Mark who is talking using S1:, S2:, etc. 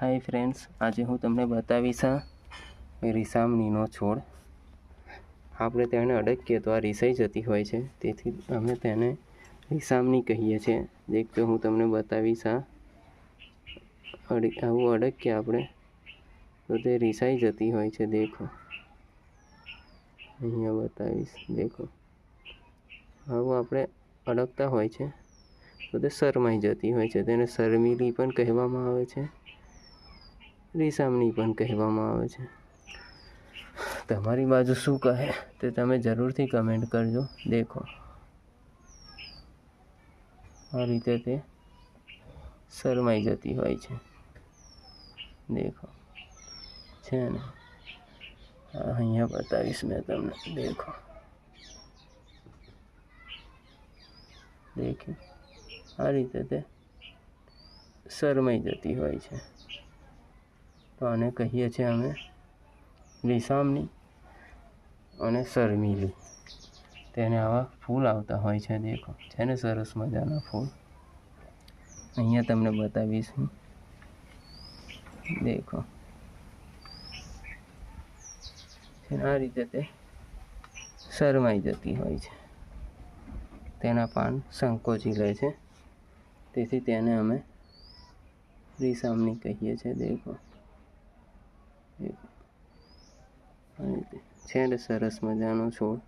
S1: Hi friends આજે હું તમને બતાવીશ આ છોડ. આપણે તેને અડકીએ તો આ રીસાઈ જતી હોય છે. તેથી અમે તેને રીસામણી કહીએ છીએ. દેખ તો હું તમને બતાવીશ આ. આવું અડકીએ આપણે, તો તે રીસાઈ જતી હોય છે. દેખો. અહીંયા બતાવીશ. દેખો. આવું આપણે અડકતા હોય છે. તો તે શરમાઈ જતી હોય છે. તેને શરમીલી પણ કહેવામાં આવે છે. રીસામણી પણ કહેવામાં આવે છે. તમારી બાજુ શું કહે તે તમે જરૂરથી કમેન્ટ કરજો. દેખો. આ રીતે તે શરમાઈ જતી હોય છે. દેખો. છે ને? અહીંયા બતાવીશ મેં તમને. દેખો. દેખ્યું? આ રીતે તે શરમાઈ જતી હોય છે. તો આને કહીએ છીએ અમે રીસામની અને શરમીલી. તેને આવા ફૂલ આવતા હોય છે, દેખો. છે ને સરસ મજાના ફૂલ. અહીંયા તમને બતાવીશ દેખો. આ રીતે તે શરમાઈ જતી હોય છે. તેના પાન સંકોચી લે છે. તેથી તેને અમે રીસામણી કહીએ છીએ દેખો. છે ને સરસ મજાનો છોડ.